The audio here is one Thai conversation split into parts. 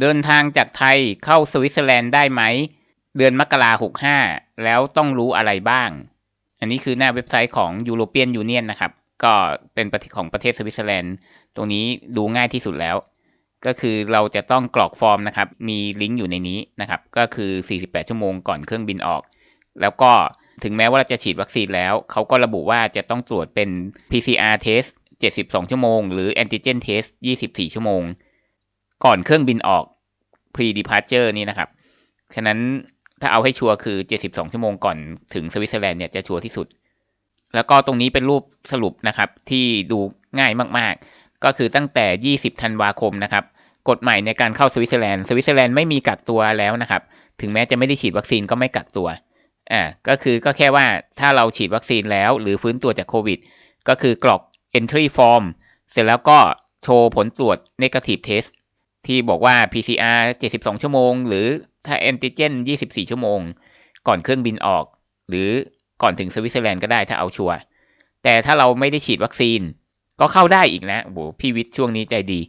เดินทางจากไทยเข้าสวิตเซอร์แลนด์ได้ไหม เดือนมกราหกห้าแล้วต้องรู้อะไรบ้าง อันนี้คือหน้าเว็บไซต์ของ European Union นะครับ ก็เป็นประเทศของประเทศสวิตเซอร์แลนด์ ตรงนี้ดูง่ายที่สุดแล้ว ก็คือเราจะต้องกรอกฟอร์มนะครับ มีลิงก์อยู่ในนี้นะครับ ก็คือ 48 ชั่วโมงก่อนเครื่องบินออก แล้วก็ถึงแม้ว่าเราจะฉีดวัคซีนแล้ว เขาก็ระบุว่าจะต้องตรวจเป็น PCR test 72 ชั่วโมง หรือ antigen test 24 ชั่วโมง ก่อนเครื่องบินออก pre departure นี่นะครับ ฉะนั้นถ้าเอาให้ชัวร์คือ 72 ชั่วโมงก่อนถึงสวิตเซอร์แลนด์เนี่ยจะชัวร์ที่สุด แล้วก็ตรงนี้เป็นรูปสรุปนะครับที่ดูง่ายมากๆ ก็คือตั้งแต่ 20 ธันวาคมนะครับ กฎใหม่ในการเข้าสวิตเซอร์แลนด์ สวิตเซอร์แลนด์ไม่มีกักตัวแล้วนะครับ ถึงแม้จะไม่ได้ฉีดวัคซีนก็ไม่กักตัว อ่า ก็คือก็แค่ว่าถ้าเราฉีดวัคซีนแล้ว หรือฟื้นตัวจากโควิด ก็คือกรอก entry form เสร็จแล้วก็โชว์ผลตรวจ negative test ที่บอกว่า PCR 72 ชั่วโมง หรือถ้า antigen 24 ชั่วโมง ก่อนเครื่องบินออก หรือก่อนถึงสวิตเซอร์แลนด์ก็ได้ถ้าเอาชัวร์แต่ถ้าเราไม่ได้ฉีดวัคซีน ก็เข้าได้อีกนะโอ้โหพี่วิทย์ช่วงนี้ใจดี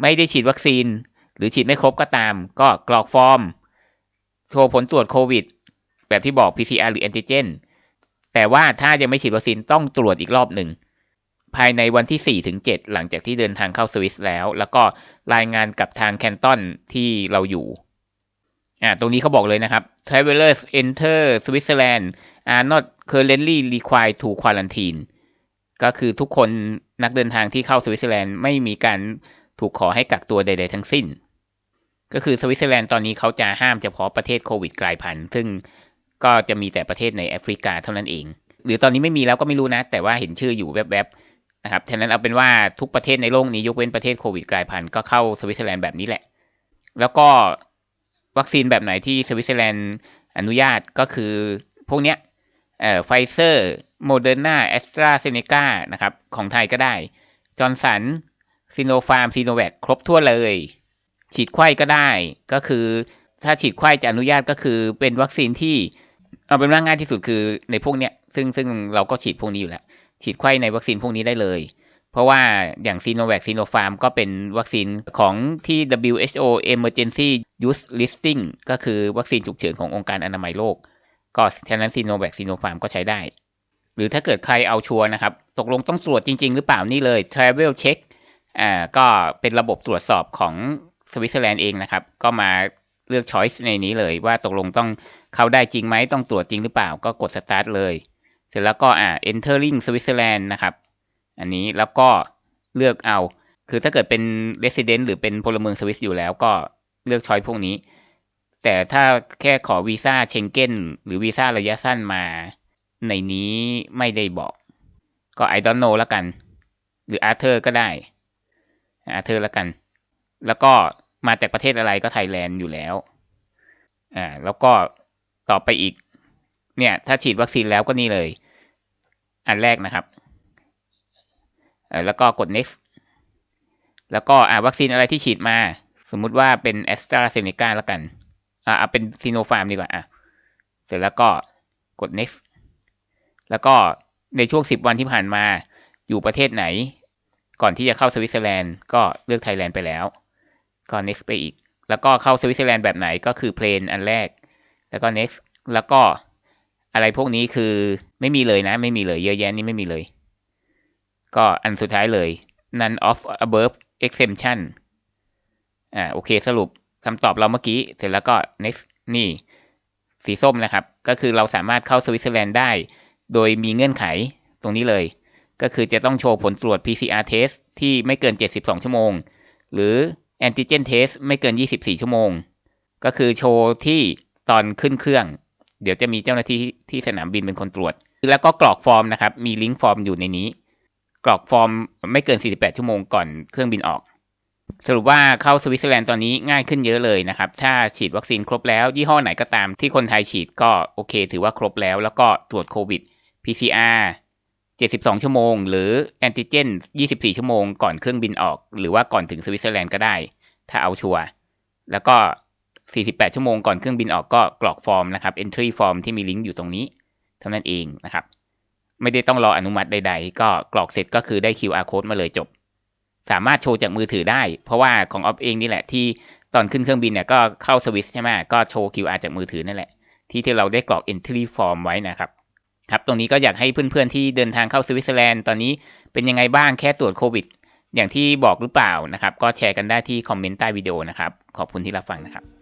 ไม่ได้ฉีดวัคซีน หรือฉีดไม่ครบก็ตาม ก็กรอกฟอร์มโชว์ผลตรวจโควิด แบบที่บอก PCR หรือ antigen แต่ว่าถ้ายังไม่ฉีดวัคซีนต้องตรวจอีกรอบหนึ่ง ภายในวันที่ 4 ถึง 7 หลังจากที่เดินทางเข้าสวิสแล้ว แล้วก็รายงานกับทางแคนตันที่เราอยู่อ่าตรงนี้เขาบอกเลยนะครับ travelers enter Switzerland are not currently required to quarantine ก็คือทุกคนนักเดินทางที่เข้าสวิตเซอร์แลนด์ไม่มีการถูกขอให้กักตัวใด ๆ ทั้งสิ้น ก็คือสวิตเซอร์แลนด์ตอนนี้เขาจะห้ามเฉพาะประเทศโควิดกลายพันธุ์ ซึ่งก็จะมีแต่ประเทศในแอฟริกาเท่านั้นเอง หรือตอนนี้ไม่มีแล้วก็ไม่รู้นะ แต่ว่าเห็นชื่ออยู่แวบๆ นะครับฉะนั้นเอาเป็นว่าทุกประเทศในโลกนี้ยกเว้นประเทศโควิดกลายพันธุ์ก็เข้าสวิตเซอร์แลนด์แบบนี้แหละ แล้วก็วัคซีนแบบไหนที่สวิตเซอร์แลนด์อนุญาตก็คือพวกเนี้ยเอ่อไฟเซอร์โมเดอร์นาแอสตราเซเนกานะครับ ของไทยก็ได้จอร์นสันซีโนฟาร์มซีโนแวคครบทั่วเลย ฉีดไข้ก็ได้ก็คือ ถ้าฉีดไข้จะอนุญาตก็คือเป็นวัคซีนที่เอาเป็นว่าง่ายที่สุดคือในพวกเนี้ยซึ่งซึ่งเราก็ฉีดพวกนี้อยู่แล้ว ฉีดไข้ในวัคซีนพวกนี้ได้เลย เพราะว่าอย่างซีโนแวคซีโนฟาร์มก็เป็นวัคซีนของที่ WHO Emergency Use Listing ก็คือวัคซีนฉุกเฉินขององค์การอนามัยโลก ก็ฉะนั้นซีโนแวคซีโนฟาร์มก็ใช้ได้ หรือถ้าเกิดใครเอาชัวร์นะครับ ตกลงต้องตรวจจริง ๆ หรือเปล่านี่เลย Travel Check อ่าก็เป็นระบบตรวจสอบของสวิตเซอร์แลนด์เองนะครับ ก็มาเลือก Choice ในนี้เลยว่าตกลงต้องเข้าได้จริงไหมต้องตรวจจริงหรือเปล่าก็กด Start เลย เสร็จแล้วก็อ่า Entering Switzerland นะครับ อันนี้แล้วก็เลือกเอา คือถ้าเกิดเป็น Resident หรือเป็นพลเมืองสวิสอยู่แล้วก็เลือกช้อยพวกนี้ แต่ถ้าแค่ขอวีซ่าเชงเก้นหรือวีซ่าระยะสั้นมา ในนี้ไม่ได้บอก ก็ I don't know แล้วกัน หรือ Arthur ก็ได้ Arthur แล้วกัน แล้วก็มาจากประเทศอะไรก็ไทยแลนด์อยู่แล้ว อ่า แล้วก็ต่อไปอีก เนี่ย ถ้าฉีดวัคซีนแล้วก็นี่เลย อันแรกนะครับเออแล้วก็กด next แล้วก็อ่าวัคซีนอะไรที่ฉีดมา สมมุติว่าเป็น a s t r a z เซ e c a แล้วกันอ่าเอาเป็นซีโนฟาร์มดีกว่าอะเสร็จแล้วก็กด next แล้วก็ในช่วงสิบวันที่ผ่านมาอยู่ประเทศไหน ก่อนที่จะเข้าสวิตเซอร์แลนด์ก็เลือกไทยแลนด์ไปแล้ว ก็ next ไปอีก แล้วก็เข้าสวิตเซอร์แลนด์แบบไหนก็คือเพลนอันแรก แล้วก็ next แล้วก็ อะไรพวกนี้คือไม่มีเลยนะ ไม่มีเลยเยอะแยะนี่ไม่มีเลย ก็อันสุดท้ายเลย none of above exemption อ่าโอเคสรุปคำตอบเราเมื่อกี้ เสร็จแล้วก็ next นี่ สีส้มนะครับ ก็คือเราสามารถเข้าสวิตเซอร์แลนด์ได้ โดยมีเงื่อนไขตรงนี้เลย ก็คือจะต้องโชว์ผลตรวจ PCR test ที่ไม่เกิน 72 ชั่วโมง หรือ antigen test ไม่เกิน 24 ชั่วโมง ก็คือโชว์ที่ตอนขึ้นเครื่อง เดี๋ยวจะมีเจ้าหน้าที่ที่สนามบินเป็นคนตรวจ แล้วก็กรอกฟอร์มนะครับ มีลิงก์ฟอร์มอยู่ในนี้ กรอกฟอร์มไม่เกิน 48 ชั่วโมงก่อนเครื่องบินออก สรุปว่าเข้าสวิตเซอร์แลนด์ตอนนี้ง่ายขึ้นเยอะเลยนะครับ ถ้าฉีดวัคซีนครบแล้ว ยี่ห้อไหนก็ตามที่คนไทยฉีดก็โอเค ถือว่าครบแล้ว แล้วก็ตรวจโควิด PCR 72 ชั่วโมง หรือแอนติเจน 24 ชั่วโมงก่อนเครื่องบินออก หรือว่าก่อนถึงสวิตเซอร์แลนด์ก็ได้ ถ้าเอาชัวร์แล้วก็ 48 ชั่วโมงก่อนเครื่องบินออกก็กรอกฟอร์มนะครับ entry form ที่มีลิงก์อยู่ตรงนี้เท่านั้นเองนะครับ ไม่ได้ต้องรออนุมัติใด ๆ ก็กรอกเสร็จก็คือได้ QR code มาเลยจบ สามารถโชว์จากมือถือได้ เพราะว่าของออฟเองนี่แหละที่ตอนขึ้นเครื่องบินเนี่ยก็เข้าสวิสใช่ไหมก็โชว์ QR จากมือถือนั่นแหละ ที่ที่เราได้กรอก entry form ไว้นะครับครับ ตรงนี้ก็อยากให้เพื่อนๆที่เดินทางเข้าสวิตเซอร์แลนด์ตอนนี้เป็นยังไงบ้างแค่ตรวจโควิด อย่างที่บอกหรือเปล่านะครับ ก็แชร์กันได้ที่คอมเมนต์ใต้วิดีโอนะครับ ขอบคุณที่รับฟังนะครับ